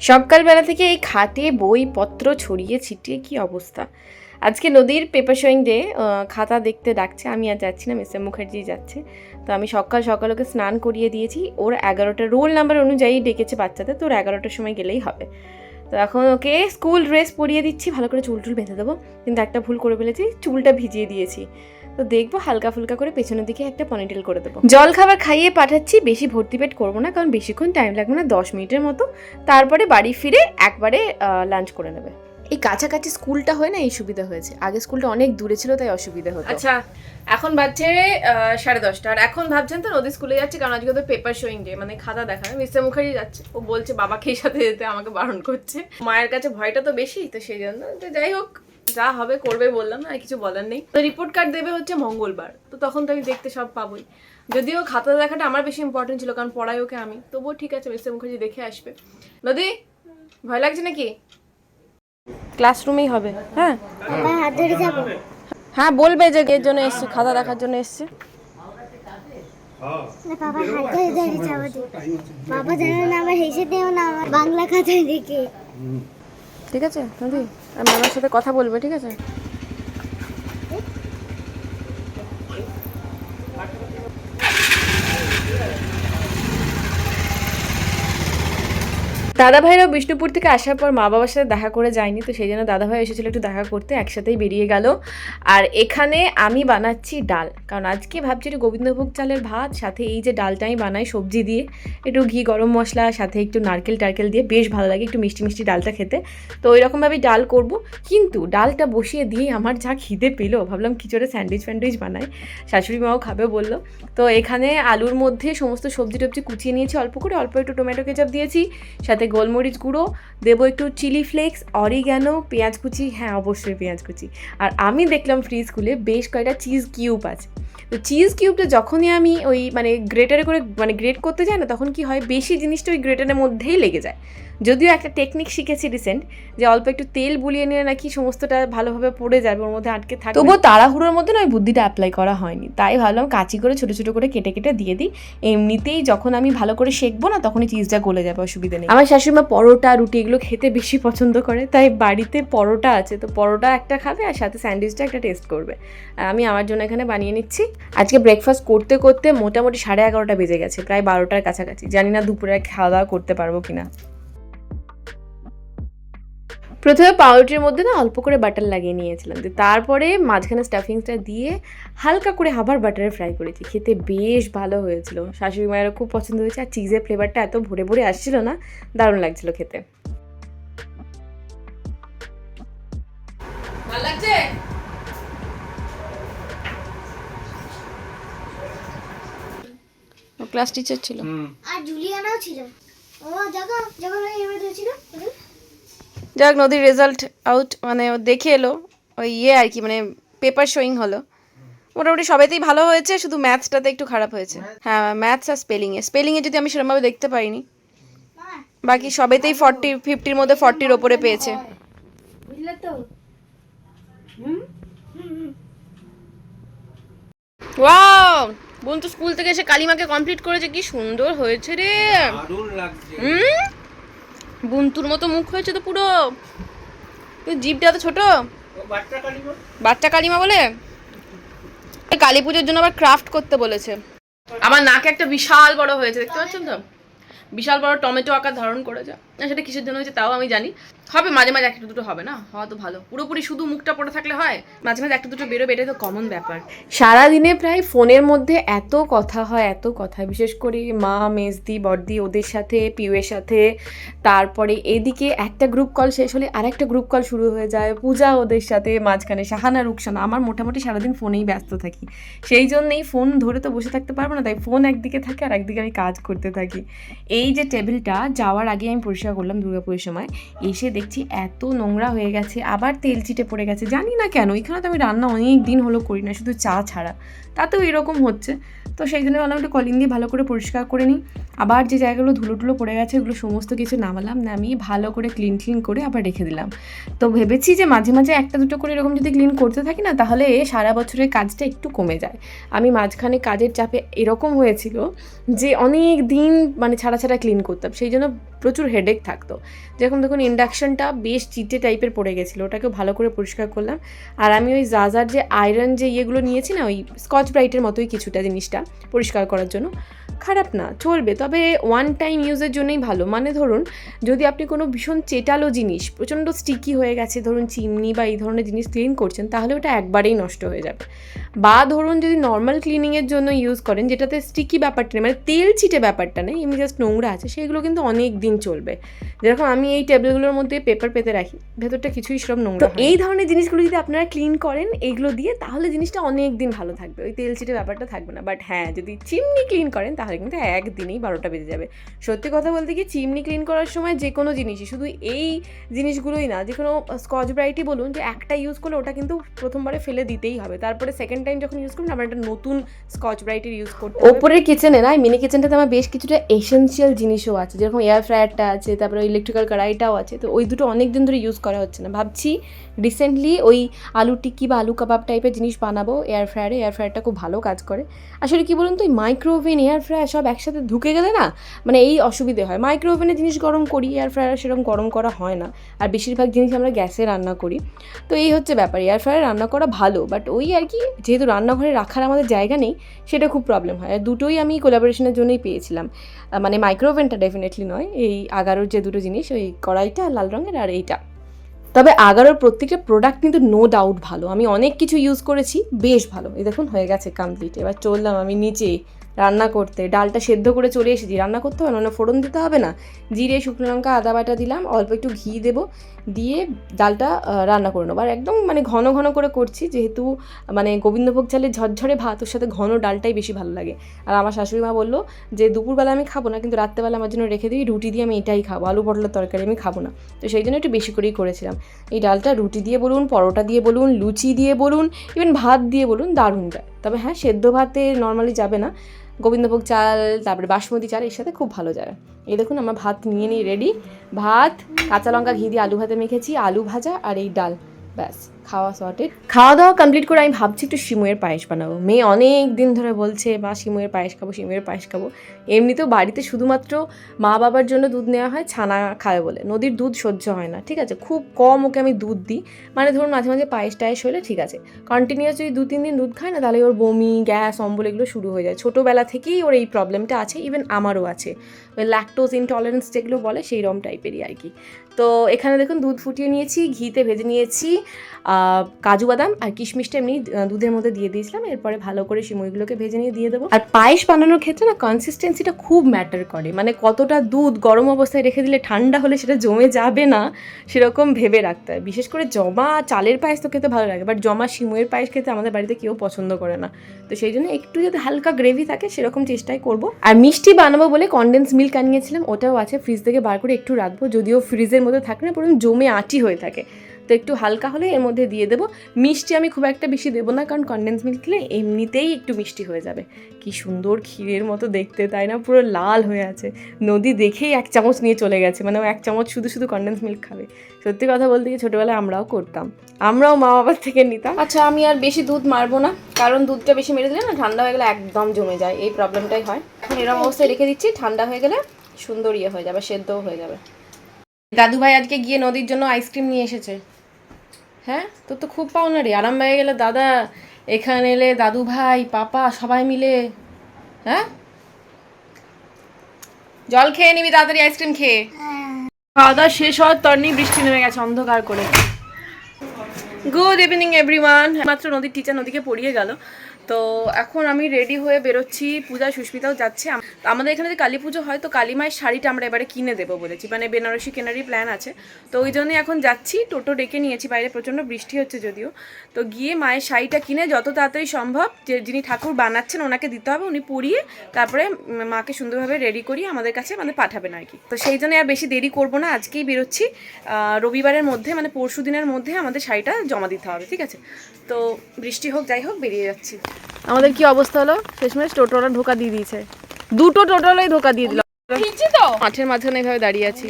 সকালবেলা থেকে এই খাটে বইপত্র ছড়িয়ে ছিটিয়ে কি অবস্থা? আজকে নদীর পেপার শোয়িং ডে খাতা দেখতে ডাকছে, আমি আর যাচ্ছি না, মিস্টার মুখার্জি যাচ্ছে। তো আমি সকাল সকাল ওকে স্নান করিয়ে দিয়েছি, ওর এগারোটা রোল নাম্বার অনুযায়ী ডেকেছে বাচ্চাদের, তো ওর এগারোটার সময় গেলেই হবে। তো এখন ওকে স্কুল ড্রেস পরিয়ে দিচ্ছি, ভালো করে চুল টুল বেঁধে দেবো, কিন্তু একটা ভুল করে ফেলেছি, চুলটা ভিজিয়ে দিয়েছি। তো দেখব হালকা ফুলকা করে পেছনের দিকে একটা পনিটেল করে দেবো। জল খাবার খাইয়ে পাঠাচ্ছি, বেশি ভর্তি পেট করব না, কারণ বেশিক্ষণ টাইম লাগবে না, দশ মিনিটের মতো। তারপরে বাড়ি ফিরে একবারে লাঞ্চ করে নেবে। এই কাছাকাছি স্কুলটা হয় না, এই সুবিধা হয়েছে। আগে স্কুলটা অনেক দূরে ছিল, তাই অসুবিধা হতো। আচ্ছা এখন বাজছে সাড়ে দশটা। আর এখন ভাবছেন তো নদী স্কুলে যাচ্ছে, কারণ আজকে তো পেপার শোয়িং ডে মানে খাতা দেখাবে মিস্টার মুখার্জি যাচ্ছে, ও বলছে বাবাকে সাথে যেতে আমাকে বারণ করছে। মায়ের কাছে ভয়টা তো বেশি, তো সেই জন্য, তো যাই হোক যা হবে করবে বললাম না আর কিছু বলার নেই। তো রিপোর্ট কার্ড দেবে হচ্ছে মঙ্গলবার। তো তখন তো আমি দেখতে সব পাবোই। যদিও খাতা দেখাটা আমার বেশি ইম্পর্টেন্ট ছিল কারণ পড়াই ওকে আমি। তবুও ঠিক আছে মিস্টার মুখার্জি দেখে আসবে। নদী ভয় লাগছে নাকি? ক্লাসরুমেই হবে। হ্যাঁ? যাব। হ্যাঁ বলবে যে এর জন্য এসছে খাতা দেখার জন্য এসছে। বাবা হাত ধরে ধরে যাব। বাবা জানো না আমার হেসে দিও না আমার বাংলা খাতায় দেখে। ঠিক আছে নদী? আমি মামার সাথে কথা বলবে ঠিক আছে? দাদা ভাইরাও বিষ্ণুপুর থেকে আসার পর মা বাবার সাথে দেখা করে যায়নি, তো সেই জন্য দাদা ভাই এসেছিল একটু দেখা করতে, একসাথেই বেরিয়ে গেল। আর এখানে আমি বানাচ্ছি ডাল। কারণ আজকে ভাবছি একটু গোবিন্দভোগ চালের ভাত, সাথে এই যে ডালটা আমি বানাই সবজি দিয়ে। একটু ঘি, গরম মশলা, সাথে একটু নারকেল টারকেল দিয়ে বেশ ভালো লাগে একটু মিষ্টি মিষ্টি ডালটা খেতে। তো ওই রকমভাবেই ডাল করব। কিন্তু ডালটা বসিয়ে দিয়ে আমার যা খিদে পেল, ভাবলাম কিছুটা স্যান্ডউইচ ফ্যান্ডউইচ বানাই। শাশুড়ি মাও খাবে বলল। তো এখানে আলুর মধ্যে সমস্ত সবজি টবজি কুচিয়ে নিয়েছি, অল্প করে, অল্প একটু টমেটো কেচাপ দিয়েছি, সাথে গোলমরিচ গুঁড়ো, দেবো একটু চিলি ফ্লেক্স, অরিগ্যানো, পেঁয়াজ কুচি হ্যাঁ অবশ্যই পেঁয়াজ কুচি। আর আমি দেখলাম ফ্রিজ খুলে বেশ কয়েকটা চিজ কিউব আছে। তো চিজ কিউবটা যখনই আমি ওই মানে গ্রেটারে করে মানে গ্রেট করতে যাই না, তখন কি হয়, বেশি জিনিসটা ওই গ্রেটারের মধ্যেই লেগে যায়। যদিও একটা টেকনিক শিখেছি রিসেন্ট যে অল্প একটু তেল বুলিয়ে নিয়ে নাকি সমস্তটা ভালোভাবে পড়ে যাবে ওর মধ্যে আটকে থাকে তবুও তাড়াহুড়োর মধ্যে না ওই বুদ্ধিটা অ্যাপ্লাই করা হয়নি। তাই ভাবলাম কাঁচি করে ছোটো ছোটো করে কেটে কেটে দিয়ে দিই। এমনিতেই যখন আমি ভালো করে শেখবো না তখনই চিজটা গলে যাবে অসুবিধা নেই। আমার শাশুড়িমা পরোটা রুটি এগুলো খেতে বেশি পছন্দ করে তাই বাড়িতে পরোটা আছে। তো পরোটা একটা খাবে আর সাথে স্যান্ডউইচটা একটা টেস্ট করবে। আর আমি আমার জন্য এখানে বানিয়ে নিচ্ছি। আজকে ব্রেকফাস্ট করতে করতে মোটামুটি সাড়ে এগারোটা বেজে গেছে প্রায় বারোটার কাছাকাছি। জানি না দুপুরে খাওয়া দাওয়া করতে পারব কিনা। প্রথমে পাউরুটির মধ্যে না অল্প করে বাটার লাগিয়ে নিয়েছিলাম। দিয়ে তারপরে মাঝখানে স্টাফিংসটা দিয়ে হালকা করে আবার বাটারে ফ্রাই করেছি। খেতে বেশ ভালো হয়েছিল। শাশুড়ি মায়েরও খুব পছন্দ হয়েছে। আর চিজের ফ্লেভারটা এত ভরে ভরে আসছিল না দারুণ লাগছিল খেতে। ভালো লাগছে? ক্লাস টিচার ছিল। আর জুলিয়ানাও ছিল। ও যখন ওই এমএ ধরেছিল যাক নদীর রেজাল্ট আউট মানে ও দেখে এলো ওই ইয়ে আর কি মানে পেপার শোয়িং হলো। মোটামুটি সবাইতেই ভালো হয়েছে শুধু ম্যাথসটাতে একটু খারাপ হয়েছে। হ্যাঁ ম্যাথস আর স্পেলিংয়ে স্পেলিংয়ে যদি আমি সেরকমভাবে দেখতে পারিনি। বাকি সবাইতেই ফর্টি ফিফটির মধ্যে ফর্টির ওপরে পেয়েছে। বুঝলে তো? ওয়াও বোন তো স্কুল থেকে এসে কালিমাকে কমপ্লিট করেছে কি সুন্দর হয়েছে রে। দারুণ লাগছে। হুম? বুন্তুর মতো মুখ হয়েছে তো পুরো। তো জিভটা তো ছোট? বাচ্চা কালিমা বলে? কালী পুজোর জন্য আবার ক্রাফট করতে বলেছে। আমার নাকে একটা বিশাল বড় হয়েছে, দেখতে পাচ্ছেন তো? বিশাল বড় টমেটো আকার ধারণ করেছে। না, সেটা কিসের জন্য হয়েছে তাও আমি জানি। হবে, মাঝে মাঝে একটা দুটো হবে না? হওয়া তো ভালো। পুরোপুরি শুধু মুখটা পড়ে থাকলে হয়? মাঝে মাঝে একটা দুটো বেরোবে, এটাই তো কমন ব্যাপার। সারাদিনে প্রায় ফোনের মধ্যে এত কথা হয়, এত কথা। বিশেষ করে মা, মেজদি, বড়দি, ওদের সাথে, পিউয়ের সাথে। তারপরে এদিকে একটা গ্রুপ কল শেষ হলে আরেকটা গ্রুপ কল শুরু হয়ে যায়। পূজা ওদের সাথে, মাঝখানে সাহানা রুকসানা। আমার মোটামুটি সারাদিন ফোনেই ব্যস্ত থাকি। সেই জন্যই ফোন ধরে তো বসে থাকতে পারব না, তাই ফোন একদিকে থাকে আর একদিকে আমি কাজ করতে থাকি। এই যে টেবিলটা যাওয়ার আগে আমি পরিষ্কার করলাম দুর্গাপুরের সময়। এসে দেখছি এত নোংরা হয়ে গেছে, আবার তেল চিটে পড়ে গেছে। জানি না কেন, এখানে তো আমি রান্না অনেক দিন হলো করি না, শুধু চা ছাড়া। তাতেও এরকম হচ্ছে। তো সেই জন্য ভাবলাম একটু কলিং দিয়ে ভালো করে পরিষ্কার করে নিই। আবার যে জায়গাগুলো ধুলো টুলো পড়ে গেছে ওগুলো সমস্ত কিছু নামালাম, নামিয়ে ভালো করে ক্লিন ক্লিন করে আবার রেখে দিলাম। তো ভেবেছি যে মাঝে মাঝে একটা দুটো করে এরকম যদি ক্লিন করতে থাকি না, তাহলে সারা বছরের কাজটা একটু কমে যায়। আমি মাঝখানে কাজের চাপে এরকম হয়েছিল যে অনেক দিন মানে ছাড়া ছাড়া ক্লিন করতাম। সেই জন্য প্রচুর হেডেক হেডেক থাকতো। যেরকম দেখুন ইন্ডাকশনটা বেশ চিটে টাইপের পড়ে গেছিল ওটাকে ভালো করে পরিষ্কার করলাম। আর আমি ওই জাজার যে আয়রন যে ইয়েগুলো নিয়েছি না, ওই স্কচ ব্রাইটের মতোই কিছুটা জিনিসটা পরিষ্কার করার জন্য খারাপ না চলবে। তবে ওয়ান টাইম ইউজের জন্যই ভালো। মানে ধরুন যদি আপনি কোনো ভীষণ চেটালো জিনিস প্রচণ্ড স্টিকি হয়ে গেছে ধরুন চিমনি বা এই ধরনের জিনিস ক্লিন করছেন তাহলে ওটা একবারেই নষ্ট হয়ে যাবে। বা ধরুন যদি নর্মাল ক্লিনিংয়ের জন্য ইউজ করেন যেটাতে স্টিকি ব্যাপারটা নেই মানে তেল ছিটে ব্যাপারটা নেই এমনি জাস্ট নোংরা আছে সেগুলো কিন্তু অনেক দিন চলবে। যেরকম আমি এই টেবিলগুলোর মধ্যে পেপার পেতে রাখি ভেতরটা কিছুই সব নোংরা এই ধরনের জিনিসগুলো যদি আপনারা ক্লিন করেন এগুলো দিয়ে তাহলে জিনিসটা অনেক দিন ভালো থাকবে। ওই তেল ছিটে ব্যাপারটা থাকবে না। বাট হ্যাঁ যদি চিমনি ক্লিন করেন তাহলে কিন্তু একদিনেই বারোটা বেজে যাবে। সত্যি কথা বলতে কি চিমনি ক্লিন করার সময় যে কোনো জিনিসই, শুধু এই জিনিসগুলোই না, যে কোনো স্কচ ব্রাইটই বলুন, যে একটা ইউজ করলে ওটা কিন্তু প্রথমবারে ফেলে দিতেই হবে। তারপরে সেকেন্ড টাইম যখন ইউজ করবেন আপনার একটা নতুন স্কচ ব্রাইটের ইউজ করতে ওপরের কিচেনে না মিনি কিচেনটাতে আমার বেশ কিছুটা এসেন্সিয়াল জিনিসও আছে, যেরকম এয়ার ফ্রায়ারটা আছে, তারপরে ইলেকট্রিক্যাল কড়াইটাও আছে, তো ওই দুটো অনেক দিন ধরে ইউজ করা হচ্ছে না। ভাবছি রিসেন্টলি ওই আলু টিক্কি বা আলু কাবাব টাইপের জিনিস বানাবো এয়ার ফ্রায়ারে এয়ার ফ্রায়ারটা খুব ভালো কাজ করে। আসলে কি বলুন তো, এই মাইক্রোওভেন এয়ার ফ্রায়ার সব একসাথে ঢুকে গেলে না মানে এই অসুবিধে হয়। মাইক্রো ওভেনে জিনিস গরম করি এয়ার ফ্রায়ার সেরকম গরম করা হয় না। আর বেশিরভাগ জিনিস আমরা গ্যাসে রান্না করি। তো এই হচ্ছে ব্যাপার এয়ার ফ্রায়ার রান্না করা ভালো বাট ওই আর কি, যেহেতু রান্নাঘরে রাখার আমাদের জায়গা নেই, সেটা খুব প্রবলেম হয়। আর দুটোই আমি কোলাবোরেশনের জন্যই পেয়েছিলাম। মানে মাইক্রো ওভেনটা ডেফিনেটলি নয়, এই আগারোর যে দুটো জিনিস, ওই কড়াইটা, লাল রঙের আর এইটা। তবে আগারোর প্রত্যেকটা প্রোডাক্ট কিন্তু নো ডাউট ভালো। আমি অনেক কিছু ইউজ করেছি, বেশ ভালো। এই দেখুন, হয়ে গেছে কমপ্লিট এবার চললাম আমি নিচে। রান্না করতে। ডালটা সেদ্ধ করে চলে এসেছি। রান্না করতে হবে, না ফোড়ন দিতে হবে না। জিরে, শুকনো লঙ্কা, আদা বাটা দিলাম। অল্প একটু ঘি দেবো। দিয়ে ডালটা রান্না করে নেব। আর একদম মানে ঘন ঘন করে করছি। যেহেতু মানে গোবিন্দভোগ চালের ঝরঝরে ভাত, ওর সাথে ঘন ডালটাই বেশি ভালো লাগে। আর আমার শাশুড়ি মা বলল যে, দুপুরবেলা আমি খাব না, কিন্তু রাত্রেবেলা আমার জন্য রেখে দিই রুটি দিয়ে আমি এটাই খাব। আলু পটলের তরকারি আমি খাব না। তো সেই জন্য একটু বেশি করেই করেছিলাম। এই ডালটা রুটি দিয়ে বলুন, পরোটা দিয়ে বলুন, লুচি দিয়ে বলুন ইভেন ভাত দিয়ে বলুন, দারুণ যায়। তবে হ্যাঁ সেদ্ধ ভাতে নর্মালি যাবে না। গোবিন্দভোগ চাল, তারপরে বাসমতি চাল, এর সাথে খুব ভালো যায়। এই দেখুন, আমরা ভাত নিয়ে নিই রেডি ভাত, কাঁচা লঙ্কা, ঘি দিয়ে আলু ভাতে মেখেছি, আলু ভাজা আর এই ডাল, ব্যাস। খাওয়া সর্টেড খাওয়া দাওয়া কমপ্লিট করে আমি ভাবছি একটু শিমুয়ের পায়েস বানাবো। মেয়ে অনেক দিন ধরে বলছে, মা, শিমুয়ের পায়েস খাব সিমুয়ের পায়েস খাব। এমনিতেও বাড়িতে শুধুমাত্র মা বাবার জন্য দুধ নেওয়া হয়, ছানা খায় বলে। নদীর দুধ সহ্য হয় না, ঠিক আছে? খুব কম ওকে আমি দুধ দিই। মানে ধরুন মাঝে মাঝে পায়েস টায়েস হলে ঠিক আছে। কন্টিনিউয়াস যদি দু তিন দিন দুধ খায় না, তাহলে ওর বমি, গ্যাস, অম্বল এগুলো শুরু হয়ে যায়। ছোটোবেলা থেকেই ওর এই প্রবলেমটা আছে ইভেন আমারও আছে। ওই ল্যাকটোজ ইনটলারেন্স যেগুলো বলে সেই রম টাইপেরই আর কি। তো এখানে দেখুন দুধ ফুটিয়ে নিয়েছি, ঘিতে ভেজে নিয়েছি কাজু বাদাম আর কিশমিশটা এমনি দুধের মধ্যে দিয়ে দিয়েছিলাম। এরপরে ভালো করে সিমুইগুলোকে ভেজে নিয়ে দিয়ে দেবো। আর পায়েস বানানোর ক্ষেত্রে না কনসিস্টেন্সিটা খুব ম্যাটার করে। মানে কতটা দুধ গরম অবস্থায় রেখে দিলে ঠান্ডা হলে সেটা জমে যাবে না, সেরকম ভেবে রাখতে হয়। বিশেষ করে জমা চালের পায়েস তো খেতে ভালো লাগে বাট জমা সিমুয়ের পায়েস খেতে আমাদের বাড়িতে কেউ পছন্দ করে না। তো সেই জন্য একটু যদি হালকা গ্রেভি থাকে, সেরকম চেষ্টাই করব। আর মিষ্টি বানাবো বলে কনডেন্স মিল্ক আনিয়েছিলাম, ওটাও আছে। ফ্রিজ থেকে বার করে একটু রাখব, যদিও ফ্রিজের মধ্যে থাকে না পুরো জমে আটি হয়ে থাকে। তো একটু হালকা হলে এর মধ্যে দিয়ে দেবো। মিষ্টি আমি খুব একটা বেশি দেবো না কারণ কনডেন্স মিল্ক দিলে এমনিতেই একটু মিষ্টি হয়ে যাবে। কি সুন্দর ক্ষীরের মতো দেখতে তাই না? পুরো লাল হয়ে আছে। নদী দেখেই এক চামচ নিয়ে চলে গেছে মানে এক চামচ শুধু শুধু কনডেন্স মিল্ক খাবে। সত্যি কথা বলতে গিয়ে ছোটোবেলায় আমরাও করতাম। আমরাও মা বাবার থেকে নিতাম। আচ্ছা আমি আর বেশি দুধ মারবো না কারণ দুধটা বেশি মেরে দিলে না ঠান্ডা হয়ে গেলে একদম জমে যায়। এই প্রবলেমটাই হয়। এখন এরকম অবস্থায় রেখে দিচ্ছি ঠান্ডা হয়ে গেলে সুন্দর ইয়ে হয়ে যাবে সেদ্ধও হয়ে যাবে। দাদু ভাই আজকে গিয়ে নদীর জন্য আইসক্রিম নিয়ে এসেছে। হ্যাঁ? তোর তো খুব পাওনা রে আরাম হয়ে গেলে দাদা, এখানে এলে দাদু ভাই, পাপা, সবাই মিলে হ্যাঁ? জল খেয়ে নিবি, তাড়াতাড়ি আইসক্রিম খেয়ে। খাওয়া দাওয়া শেষ হওয়ার তরনি বৃষ্টি নেমে গেছে, অন্ধকার করে। গুড ইভিনিং এভরিওয়ান মাত্র নদীর টিচার নদীকে পড়িয়ে গেল। তো এখন আমি রেডি হয়ে বেরোচ্ছি। পূজা সুস্মিতাও যাচ্ছে। আমাদের এখানে যে কালী পুজো হয়, তো কালী মায়ের শাড়িটা আমরা এবারে কিনে দেবো বলেছি। মানে বেনারসি কেনারই প্ল্যান আছে। তো ওই জন্যই এখন যাচ্ছি। টোটো ডেকে নিয়েছি বাইরে, প্রচণ্ড বৃষ্টি হচ্ছে যদিও। তো গিয়ে মায়ের শাড়িটা কিনে যত তাড়াতাড়ি সম্ভব, যে যিনি ঠাকুর বানাচ্ছেন, ওনাকে দিতে হবে। উনি পরিয়ে তারপরে মাকে সুন্দরভাবে রেডি করিয়ে আমাদের কাছে মানে পাঠাবেন আর কি। তো সেই জন্য আর বেশি দেরি করব না। আজকেই বেরোচ্ছি। রবিবারের মধ্যে মানে পরশু দিনের মধ্যে আমাদের শাড়িটা জমা দিতে হবে, ঠিক আছে? তো বৃষ্টি হোক, যাই হোক, বেরিয়ে যাচ্ছি। আমাদের কি অবস্থা হলো? শেষমেশ টোটোরা ধোকা দিয়ে দিয়েছে। দুটো টোটোলাই ধোকা দিয়ে দিল। মাঠের মাঝখানে এভাবে দাঁড়িয়ে আছি।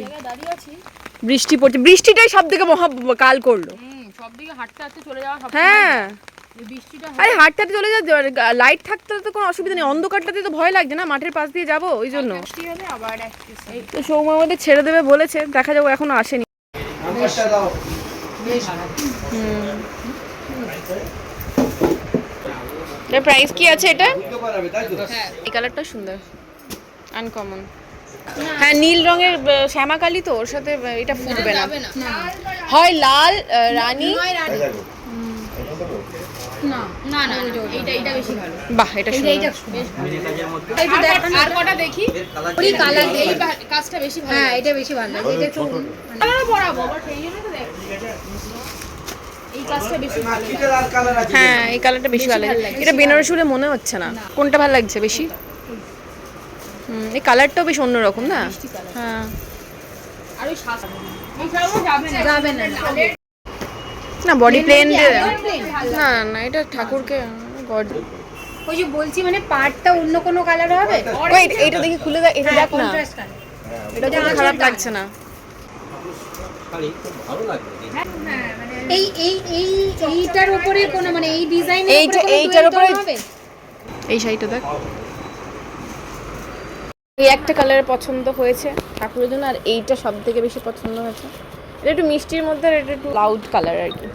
বৃষ্টি পড়ছে। বৃষ্টিটাই সব থেকে মহা কাল করল। সব দিকে হাঁটতে হাঁটতে চলে যাওয়া হ্যাঁ। আরে হাটটাতে চলে যা লাইট থাকতে তো কোনো অসুবিধা নেই। অন্ধকারটাতে তো ভয় লাগছে না? মাঠের পাশ দিয়ে যাব ওই জন্য। তো সৌম্য আমাদের ছেড়ে দেবে বলেছে। দেখা যাব এখনও আসেনি। দাও। এর প্রাইস কি আছে এটা বুঝতে পারবে তাই তো এই কালারটা সুন্দর আনকমন হ্যাঁ নীল রঙের শ্যামাকালি তো ওর সাথে এটা ফুটবে না। হয় লাল রানী। না না না এইটা এইটা বেশি ভালো। বাহ এটা সুন্দর। হ্যাঁ এটা এটা এই কাজটা বেশি ভালো লাগে। এটা হ্যাঁ এই কালারটা বেশি ভালো লাগে। এটা বেনারসি বলে মনে হচ্ছে না। কোনটা ভালো লাগছে বেশি? হুম এই কালারটাও বেশ অন্যরকম না? হ্যাঁ। আর ওই সাদা এছাড়াও যাবে না। যাবে না। না বডি প্লেন না না এটা ঠাকুরকে গড ওই যে বলছি মানে পার্টটা অন্য কোনো কালার হবে? ওয়েট এইটা দেখি খুলে দেখ এটা দেখ না। এটা খারাপ লাগছে না। ভালো লাগবে এই এই এই এইটার উপরে কোনো মানে এই ডিজাইনের এইটা- এইটার উপরে- এই শাড়িটা দেখ। এই একটা কালার পছন্দ হয়েছে ঠাকুরের জন্য আর এইটা সব থেকে বেশি পছন্দ হয়েছে। এটা একটু মিষ্টির মধ্যে আর এটা একটু লাউড কালার আর কি।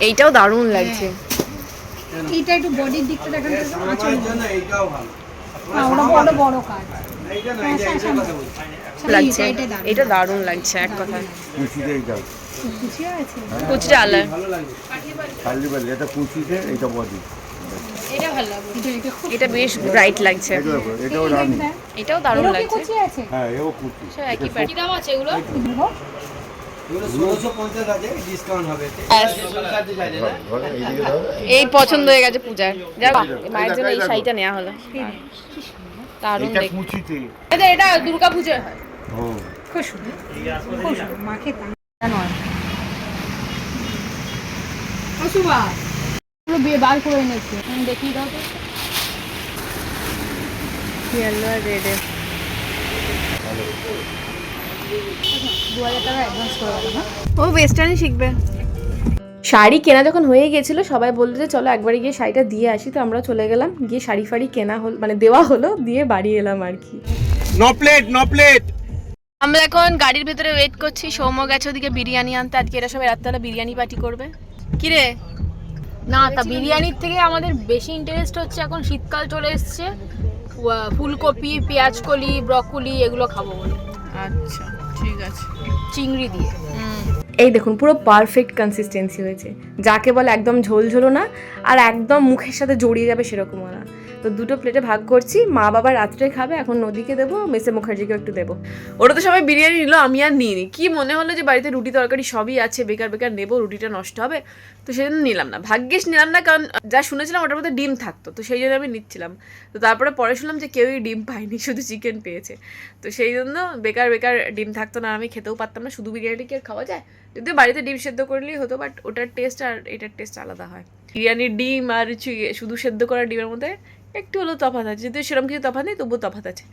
এইটাও। দারুণ লাগছে। এইটা একটু বডির দিকটা দেখান তো। আমার এইটাও ভালো। হ্যাঁ, ওটা বড় বড় কাজ। কথা লাগছে। এটা দারুণ। লাগছে এক কুচটা আলাদা। ভালো লাগবে খালি বলে এটা কুচিতে এটা বডি এটা ভালো লাগে এটা এটা খুব এটা বেশ ব্রাইট লাগছে এটাও রানি এটাও দারুণ লাগছে হ্যাঁ এও কুচি একই কি দাম আছে এগুলো। এই পছন্দ হয়ে গেছে পূজার। যা মায়ের জন্য এই শাড়িটা নেওয়া হলো। দারুণ দেখতে। কুচিতে এটা এটা দুর্গা পুজোর হয়। ও। খুব সুন্দর। খুব সুন্দর। মাকে নয়। অশুভা পুরো বিয়ে বার করে এনেছে। আমি দেখি দাও তো। ইয়েলো আর রেডে দু হাজার টাকা অ্যাডভান্স করে দেবো হ্যাঁ? ও ওয়েস্টার্নই শিখবে। শাড়ি কেনা যখন হয়ে গেছিল সবাই বলল যে চলো একবারে গিয়ে শাড়িটা দিয়ে আসি। তো আমরা চলে গেলাম গিয়ে শাড়ি ফাড়ি কেনা হল মানে দেওয়া হলো দিয়ে বাড়ি এলাম আর কি। নো প্লেট নো প্লেট আমরা এখন গাড়ির ভেতরে ওয়েট করছি। সৌম্য গেছে ওদিকে বিরিয়ানি আনতে। আজকে এরা সবাই রাত্রেবেলা বিরিয়ানি পার্টি করবে। কি রে? না তা বিরিয়ানির থেকে আমাদের বেশি ইন্টারেস্ট হচ্ছে এখন শীতকাল চলে এসছে। ফুলকপি পেঁয়াজকলি ব্রকলি এগুলো খাব বলে। আচ্ছা ঠিক আছে। চিংড়ি দিয়ে। এই দেখুন, পুরো পারফেক্ট কনসিস্টেন্সি হয়েছে। যাকে বলে একদম ঝোলঝোলো না, আর একদম মুখের সাথে জড়িয়ে যাবে সেরকমও না তো দুটো প্লেটে ভাগ করছি। মা বাবা রাত্রে খাবে, এখন নদীকে দেবো, মেসে মুখার্জিকেও একটু দেবো। ওরা তো সবাই বিরিয়ানি নিল, আমি আর নিইনি। কি মনে হলো যে বাড়িতে রুটি তরকারি সবই আছে, বেকার বেকার নেব, রুটিটা নষ্ট হবে? তো সেই জন্য নিলাম না। ভাগ্যিস নিলাম না, কারণ যা শুনেছিলাম ওটার মধ্যে ডিম থাকতো, তো সেই জন্য আমি নিচ্ছিলাম। তো তারপরে পরে শুনলাম যে কেউই ডিম পায়নি, শুধু চিকেন পেয়েছে। তো সেই জন্য বেকার বেকার ডিম থাকতো না আমি খেতেও পারতাম না, শুধু বিরিয়ানি কি আর খাওয়া যায়? যদিও বাড়িতে ডিম সেদ্ধ করলেই হতো বাট ওটার টেস্ট আর এটার টেস্ট আলাদা হয়। বিরিয়ানির ডিম আর শুধু সেদ্ধ করা ডিমের মধ্যে একটু হলেও তফাত আছে যদিও সেরকম কিছু তফাত নেই তবুও তফাত আছে।